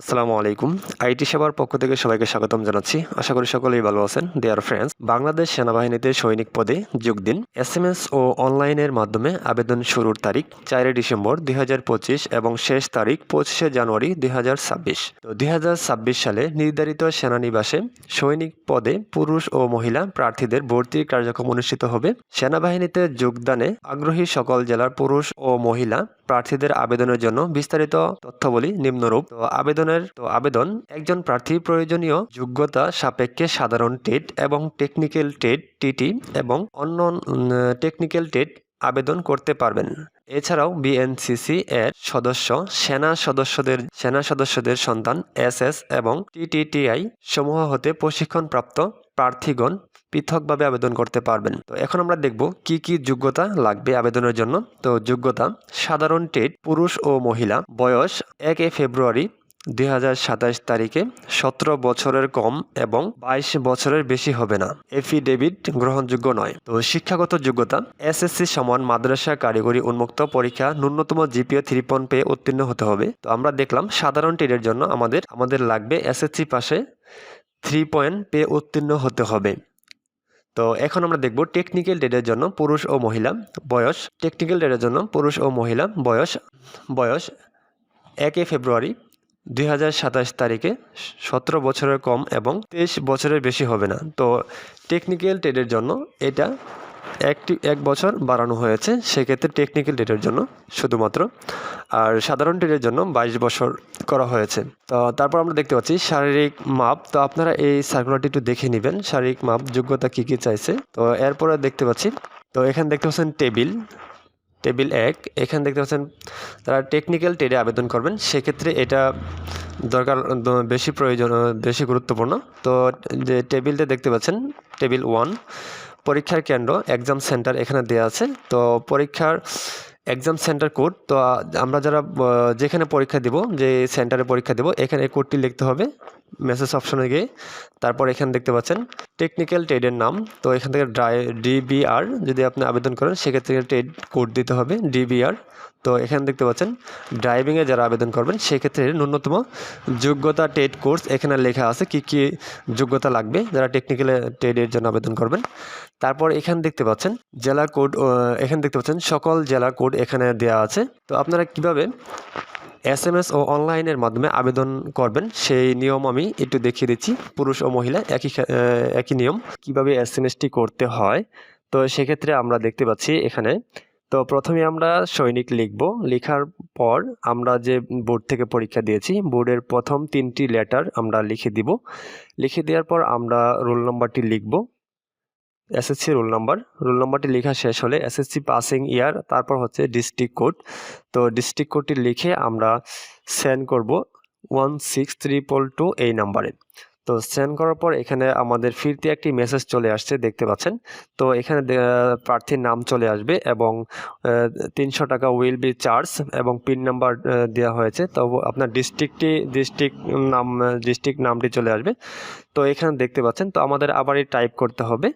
আসসালামু আলাইকুম। আইটি সেবার পক্ষ থেকে সবাইকে স্বাগতম জানাচ্ছি। আশা করি সকলেই ভালো আছেন। দেয়ার ফ্রেন্ডস বাংলাদেশ সেনাবাহিনীতে সৈনিক পদে যোগ দিন। এস ও অনলাইনের মাধ্যমে আবেদন শুরুর তারিখ চারই ডিসেম্বর দুই এবং শেষ তারিখ পঁচিশে জানুয়ারি দুই তো দুই সালে নির্ধারিত সেনানিবাসে সৈনিক পদে পুরুষ ও মহিলা প্রার্থীদের ভর্তির কার্যক্রম অনুষ্ঠিত হবে। সেনাবাহিনীতে যোগদানে আগ্রহী সকল জেলার পুরুষ ও মহিলা প্রার্থীদের আবেদনের জন্য বিস্তারিত তথ্যবলী নিম্নরূপ। তো আবেদনের, তো আবেদন, একজন প্রার্থী প্রয়োজনীয় যোগ্যতা সাপেক্ষে সাধারণ টেট এবং টেকনিক্যাল টেট, টিটি এবং অন্য টেকনিক্যাল টেট আবেদন করতে পারবেন। এছাড়াও বিএনসিসি এর সদস্য, সেনা সদস্যদের সেনা সদস্যদের সন্তান এসএস এবং টিটিটিআই সমূহ হতে প্রশিক্ষণপ্রাপ্ত প্রার্থীগণ পৃথকভাবে আবেদন করতে পারবেন। তো এখন আমরা দেখব কি কি যোগ্যতা লাগবে আবেদনের জন্য। তো যোগ্যতা, সাধারণ টেট, পুরুষ ও মহিলা। বয়স, এক ফেব্রুয়ারি দু হাজার সাতাশ তারিখে সতেরো বছরের কম এবং বাইশ বছরের বেশি হবে না। এফিডেভিট গ্রহণযোগ্য নয়। তো শিক্ষাগত যোগ্যতা, এসএসসি সমান মাদ্রাসা কারিগরি উন্মুক্ত পরীক্ষা, ন্যূনতম জিপিও থ্রি পয়েন্ট পেয়ে উত্তীর্ণ হতে হবে। তো আমরা দেখলাম সাধারণ টেটের জন্য আমাদের আমাদের লাগবে এসএসসি পাশে থ্রি পয়েন্ট পেয়ে উত্তীর্ণ হতে হবে। তো এখন আমরা দেখব টেকনিক্যাল ডেটের জন্য পুরুষ ও মহিলা বয়স। টেকনিক্যাল ডেটের জন্য পুরুষ ও মহিলা বয়স। বয়স একে ফেব্রুয়ারি দুই হাজার সাতাশ তারিখে সতেরো বছরের কম এবং তেইশ বছরের বেশি হবে না। তো টেকনিক্যাল ট্রেডের জন্য এটা একটি, এক বছর বাড়ানো হয়েছে সেক্ষেত্রে টেকনিক্যাল ডেটের জন্য শুধুমাত্র। আর সাধারণ ডেটের জন্য বাইশ বছর করা হয়েছে। তো তারপর আমরা দেখতে পাচ্ছি শারীরিক মাপ। তো আপনারা এই সার্কুলারটি একটু দেখে নেবেন, শারীরিক মাপ যোগ্যতা কী কী চাইছে। তো এরপরে দেখতে পাচ্ছি, তো এখানে দেখতে পাচ্ছেন টেবিল টেবিল এক। এখানে দেখতে পাচ্ছেন তারা টেকনিক্যাল টেডে আবেদন করবেন। সেক্ষেত্রে এটা দরকার, বেশি প্রয়োজন, বেশি গুরুত্বপূর্ণ। তো যে টেবিলটা দেখতে পাচ্ছেন, টেবিল ওয়ান পরীক্ষার কেন্দ্র এক্সাম সেন্টার এখানে দেওয়া আছে। তো পরীক্ষার এক্সাম সেন্টার কোড তো আমরা যারা যেখানে পরীক্ষা দেব, যে সেন্টারে পরীক্ষা দেব, এখানে কোডটি লিখতে হবে। মেসেজ অপশনে গিয়ে, তারপর এখানে দেখতে পাচ্ছেন টেকনিক্যাল ট্রেডের নাম। তো এখান থেকে ড্রাই ডিবিআর যদি আপনি আবেদন করেন, সেক্ষেত্রে ট্রেড কোড দিতে হবে ডিবিআর তো এখানে দেখতে পাচ্ছেন ড্রাইভিংয়ে যারা আবেদন করবেন, সেক্ষেত্রে ন্যূনতম যোগ্যতা টেট কোর্স এখানে লেখা আছে, কি কি যোগ্যতা লাগবে যারা টেকনিক্যাল ট্রেডের জন্য আবেদন করবেন। তারপর এখানে দেখতে পাচ্ছেন, জেলা কোড এখানে দেখতে পাচ্ছেন, সকল জেলা কোড এখানে দেওয়া আছে। তো আপনারা কীভাবে এস এম এস ও অনলাইনের মাধ্যমে আবেদন করবেন। সেই নিয়ম আমি একটু দেখিয়ে দিচ্ছি। পুরুষ ও মহিলা একই একই নিয়ম। কীভাবে এসটি করতে হয়? তো সেক্ষেত্রে আমরা দেখতে পাচ্ছি এখানে। তো প্রথমে আমরা সৈনিক লিখব। লেখার পর আমরা যে বোর্ড থেকে পরীক্ষা দিয়েছি, বোর্ডের প্রথম তিনটি লেটার আমরা লিখে দিব। লিখে দেওয়ার পর আমরা রোল নম্বরটি লিখব। এসএসসি রোল নাম্বার রোল নাম্বারটি লেখা শেষ হলে এসএসসি পাসিং ইয়ার তারপর হচ্ছে ডিস্ট্রিক্ট কোড তো ডিস্ট্রিক্ট কোডটি লিখে আমরা সেন্ড করব ওয়ান সিক্স ট্রিপল টু এই নাম্বারে তো সেন্ড করার পর এখানে আমাদের ফিরতে একটি মেসেজ চলে আসছে, দেখতে পাচ্ছেন। তো এখানে প্রার্থীর নাম চলে আসবে এবং তিনশো টাকা উইল বি চার্জ এবং পিন নাম্বার দেওয়া হয়েছে। তো আপনার ডিস্ট্রিক্টটি ডিস্ট্রিক্ট নাম ডিস্ট্রিক্ট নামটি চলে আসবে। তো এখানে দেখতে পাচ্ছেন, তো আমাদের আবারই টাইপ করতে হবে।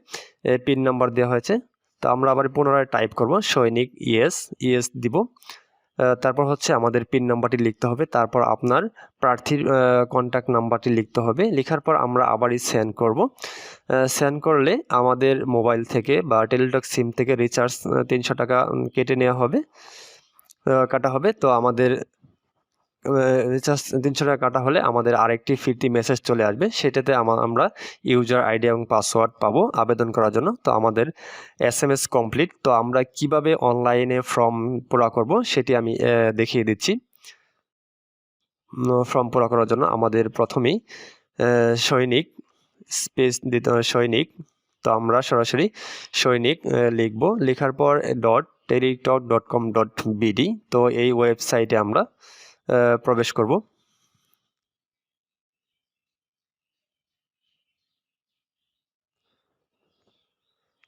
পিন নাম্বার দেওয়া হয়েছে। তো আমরা আবার পুনরায় টাইপ করব, সৈনিক ইএস ইএস দিব। তারপর হচ্ছে আমাদের পিন নাম্বারটি লিখতে হবে, তারপর আপনার প্রার্থীর কন্ট্যাক্ট নাম্বারটি লিখতে হবে, লেখার পর আমরা আবারই সেন্ড করব। সেন্ড করলে আমাদের মোবাইল থেকে বা টেলিটক সিম থেকে রিচার্জ তিনশো টাকা কেটে নেওয়া হবে কাটা হবে। তো আমাদের রিচার্জ তিনশো টাকা কাটা হলে আমাদের আরেকটি ফিরতি মেসেজ চলে আসবে। সেটাতে আমা- আমরা ইউজার আইডি এবং পাসওয়ার্ড পাবো আবেদন করার জন্য। তো আমাদের এস এম এস কমপ্লিট তো আমরা কীভাবে অনলাইনে ফর্ম পুরা করব সেটি আমি দেখিয়ে দিচ্ছি। ফর্ম পুরা করার জন্য আমাদের প্রথমেই সৈনিক স্পেস দিতে সৈনিক। তো আমরা সরাসরি সৈনিক লিখব। লেখার পর dot Teletalk dot com dot BD তো এই ওয়েবসাইটে আমরা প্রবেশ করব।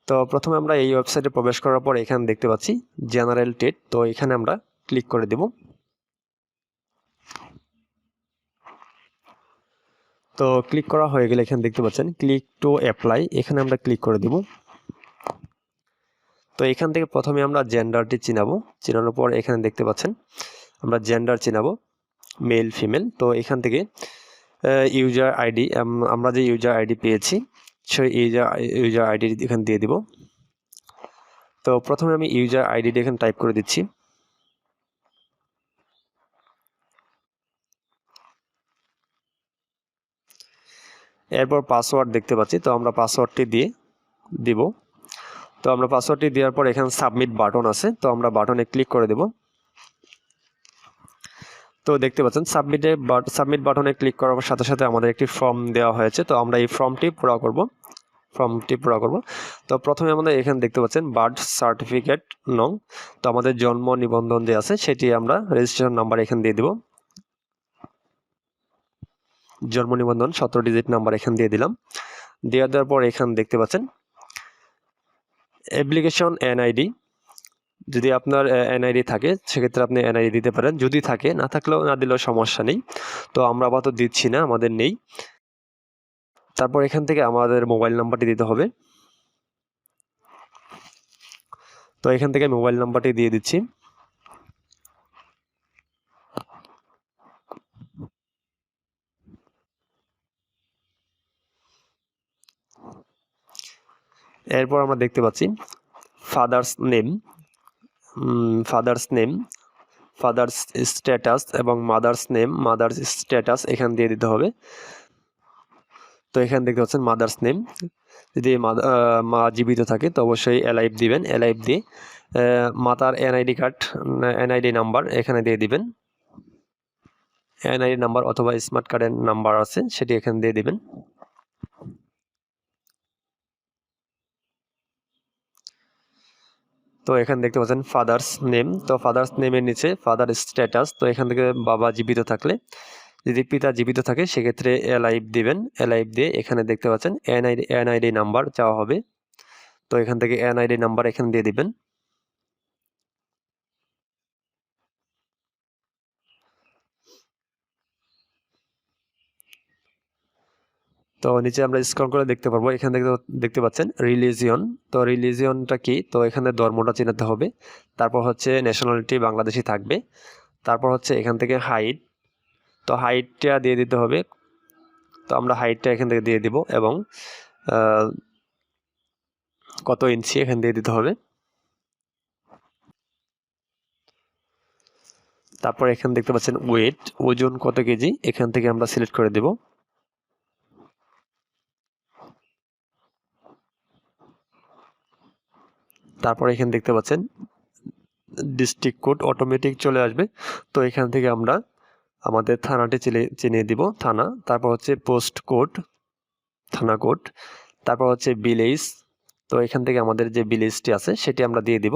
তো প্রথমে আমরা এই ওয়েবসাইটে প্রবেশ করার পর এখানে দেখতে পাচ্ছি জেনারেল টেট তো এখানে আমরা ক্লিক করে দেব। তো ক্লিক করা হয়ে গেলে এখানে দেখতে পাচ্ছেন ক্লিক টু অ্যাপ্লাই এখানে আমরা ক্লিক করে দেব। তো এখান থেকে প্রথমে আমরা জেন্ডারটি চিনাবো। চিনানোর পর এখানে দেখতে পাচ্ছেন আমরা জেন্ডার চিনাবো মেল ফিমেল তো এখান থেকে ইউজার আইডি আমরা যে ইউজার আইডি পেয়েছি, সেই ইউজার ইউজার আইডি এখানে দিয়ে দিব। তো প্রথমে আমি ইউজার আইডিটা এখানে টাইপ করে দিচ্ছি। এরপর পাসওয়ার্ড দেখতে পাচ্ছি, তো আমরা পাসওয়ার্ডটি দিয়ে দিব। তো আমরা পাসওয়ার্ডটি দেওয়ার পর এখানে সাবমিট বাটন আছে, তো আমরা বাটনে ক্লিক করে দেব। তো দেখতে পাচ্ছেন সাবমিটে সাবমিট বাটনে ক্লিক করার সাথে সাথে আমাদের একটি ফর্ম দেওয়া হয়েছে। তো আমরা এই ফর্মটি পুরো করব। ফর্মটি পুরো করব। তো প্রথমে আমাদের এখানে দেখতে পাচ্ছেন বার্থ সার্টিফিকেট নং। তো আমাদের জন্ম নিবন্ধন যে আছে, সেটি আমরা রেজিস্ট্রেশন নাম্বার এখানে দিয়ে দেব। জন্ম নিবন্ধন, সতেরো ডিজিট নাম্বার এখানে দিয়ে দিলাম। দেওয়া দেওয়ার পর এখানে দেখতে পাচ্ছেন অ্যাপ্লিকেশন এনআইডি যদি আপনার এনআইডি থাকে, সেক্ষেত্রে আপনি এনআইডি দিতে পারেন। যদি থাকে, না থাকলেও না দিলেও সমস্যা নেই। তো আমরা আপাতত দিচ্ছি না, আমাদের নেই। তারপর এখান থেকে আমাদের মোবাইল নাম্বারটি দিতে হবে। তো এখান থেকে মোবাইল নাম্বারটি দিয়ে দিচ্ছি। এরপর আমরা দেখতে পাচ্ছি, father's name. Father's name father's status এবং মাদার্স নেম মাদার্স স্ট্যাটাস এখান দিয়ে দিতে হবে। তো এখানে দেখতে পাচ্ছেন মাদার্স নেম যদি মা জীবিত থাকে, তো অবশ্যই এলাইভ দিবেন। এলাইভ দিয়ে মাতার এনআইডি কার্ড এনআইডি নাম্বার এখানে দিয়ে দিবেন। এনআইডি নাম্বার অথবা স্মার্ট কার্ডের নাম্বার আছে, সেটি এখানে দিয়ে দিবেন। তো এখানে দেখতে পাচ্ছেন ফাদার্স নেম তো ফাদার্স নেমের নিচে ফাদার স্ট্যাটাস তো এখান থেকে বাবা জীবিত থাকলে, যদি পিতা জীবিত থাকে, সেক্ষেত্রে এলাইভ দিবেন। এলাইভ দিয়ে এখানে দেখতে পাচ্ছেন এনআইডি এনআইডি নাম্বার চাওয়া হবে। তো এখান থেকে এনআইডি নাম্বার এখানে দিয়ে দিবেন। তো নিচে আমরা স্ক্রল করে দেখতে পারব। এখানে দেখতে দেখতে পাচ্ছেন রিলিজিয়ন তো রিলিজিয়নটা কি? তো এখানে ধর্মটা চিনাতে হবে। তারপর হচ্ছে ন্যাশনালিটি বাংলাদেশি থাকবে। তারপর হচ্ছে এখান থেকে হাইট তো হাইটটা দিয়ে দিতে হবে। তো আমরা হাইটটা এখান থেকে দিয়ে দিব এবং কত ইঞ্চি এখান দিয়ে দিতে হবে। তারপর এখানে দেখতে পাচ্ছেন ওয়েট ওজন কত কেজি? এখান থেকে আমরা সিলেক্ট করে দেব। তারপর এখানে দেখতে পাচ্ছেন ডিস্ট্রিক্ট কোড অটোমেটিক চলে আসবে। তো এখান থেকে আমরা আমাদের থানাটি চিনে, চিনিয়ে দিব, থানা। তারপর হচ্ছে পোস্ট কোড থানা কোড তারপর হচ্ছে ভিলেজ তো এখান থেকে আমাদের যে ভিলেজটি আছে, সেটি আমরা দিয়ে দিব।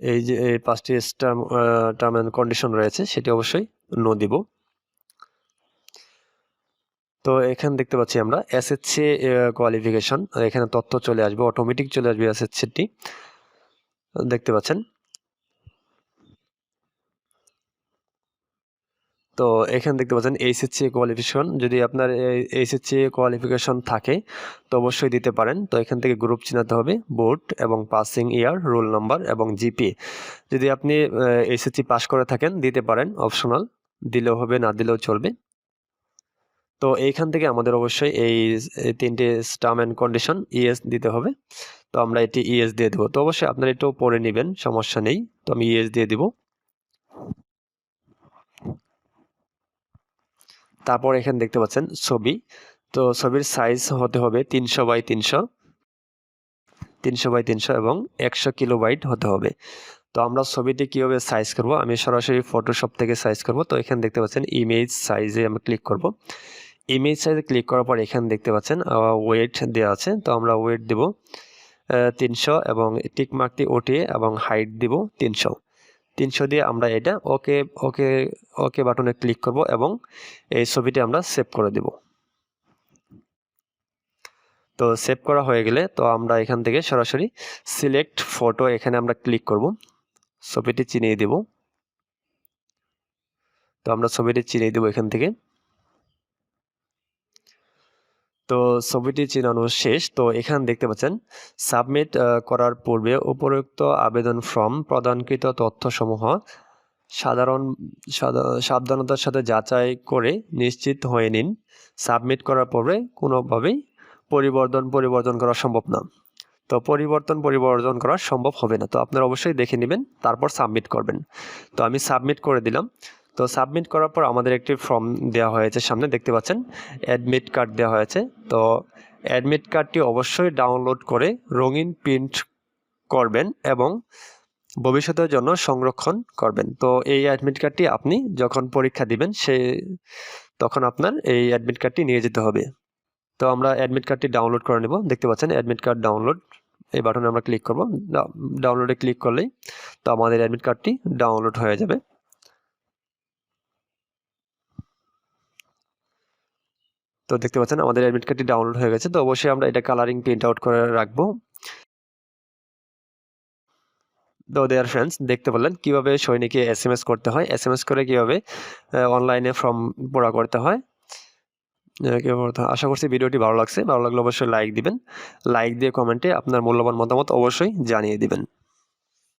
এই যে, এই পাঁচটি টার্ম টার্ম অ্যান্ড কন্ডিশন রয়েছে, সেটি অবশ্যই নো দিব। তো এখানে দেখতে পাচ্ছি আমরা এস এসএসসি কোয়ালিফিকেশন এখানে তথ্য চলে আসবে অটোমেটিক চলে আসবে এসএসসিটি দেখতে পাচ্ছেন? তো এখানে দেখতে পাচ্ছেন এইচএসসি কোয়ালিফিকেশন যদি আপনার এইচএসসি কোয়ালিফিকেশন থাকে, তো অবশ্যই দিতে পারেন। তো এখান থেকে গ্রুপ চিনাতে হবে বোর্ড এবং পাসিং ইয়ার রোল নাম্বার এবং জিপি যদি আপনি এইচএসসি পাস করে থাকেন, দিতে পারেন অপশনাল দিলেও হবে, না দিলেও চলবে। তো এইখান থেকে আমাদের অবশ্যই এই তিনটে টার্ম অ্যান্ড কন্ডিশন ইএস দিতে হবে। তো আমরা এটি ইএস দিয়ে দেবো। তো অবশ্যই আপনারা এটাও পড়ে নেবেন, সমস্যা নেই। তো আমি ইএস দিয়ে দিব। তারপর এখানে দেখতে পাচ্ছেন ছবি। তো ছবির সাইজ হতে হবে তিনশো বাই তিনশো। তিনশো বাই তিনশো এবং একশো কিলো কিলোবাইট হতে হবে। তো আমরা ছবিটি কীভাবে সাইজ করব? আমি সরাসরি ফটোশপ থেকে সাইজ করব। তো এখানে দেখতে পাচ্ছেন ইমেজ সাইজে আমি ক্লিক করব। ইমেজ সাইজে ক্লিক করার পর এখানে দেখতে পাচ্ছেন ওয়েট দেওয়া আছে। তো আমরা ওয়েট দেব তিনশো এবং টিক মার্কটি ওটিয়ে এবং হাইট দিব তিনশো। তিনশো দিয়ে আমরা এটা ওকে ওকে ওকে বাটনে ক্লিক করব এবং এই ছবিটি আমরা সেভ করে দেব। তো সেভ করা হয়ে গেলে তো আমরা এখান থেকে সরাসরি সিলেক্ট ফটো এখানে আমরা ক্লিক করব। ছবিটি চিনিয়ে দেব। তো আমরা ছবিটি চিনিয়ে দেব এখান থেকে। তো ছবিটি চিনানো শেষ, তো এখানে দেখতে পাচ্ছেন, সাবমিট করার পূর্বে উপরোক্ত আবেদন ফর্ম প্রদানকৃত তথ্যসমূহ সাধারণ সাবধানতার সাথে যাচাই করে নিশ্চিত হয়ে নিন। সাবমিট করার পরে কোনোভাবেই পরিবর্তন পরিবর্তন করা সম্ভব না। তো পরিবর্তন পরিবর্তন করা সম্ভব হবে না। তো আপনারা অবশ্যই দেখে নেবেন, তারপর সাবমিট করবেন। তো আমি সাবমিট করে দিলাম। তো সাবমিট করার পর আমাদের একটি ফর্ম দেওয়া হয়েছে সামনে, দেখতে পাচ্ছেন? অ্যাডমিট কার্ড দেওয়া হয়েছে। তো অ্যাডমিট কার্ডটি অবশ্যই ডাউনলোড করে রঙিন প্রিন্ট করবেন এবং ভবিষ্যতের জন্য সংরক্ষণ করবেন। তো এই অ্যাডমিট কার্ডটি আপনি যখন পরীক্ষা দিবেন, সে তখন আপনার এই অ্যাডমিট কার্ডটি নিয়ে যেতে হবে। তো আমরা অ্যাডমিট কার্ডটি ডাউনলোড করে নেব। দেখতে পাচ্ছেন? অ্যাডমিট কার্ড ডাউনলোড এই বাটনে আমরা ক্লিক করব। ডাউনলোডে ক্লিক করলেই তো আমাদের অ্যাডমিট কার্ডটি ডাউনলোড হয়ে যাবে। তো দেখতে পাচ্ছেন আমাদের অ্যাডমিট কার্ডটি ডাউনলোড হয়ে গেছে, তো অবশ্যই আমরা এটা কালারিং প্রিন্ট আউট করে রাখব। তো দেয়ার ফ্রেন্ডস দেখতে পারলেন কীভাবে সৈনিকে এস এম এস করতে হয় এস এম এস করে কীভাবে অনলাইনে ফর্ম কীভাবে করতে হয়। আশা করছি ভিডিওটি ভালো লাগছে। ভালো লাগলে অবশ্যই লাইক দিবেন। লাইক দিয়ে কমেন্টে আপনার মূল্যবান মতামত অবশ্যই জানিয়ে দিবেন।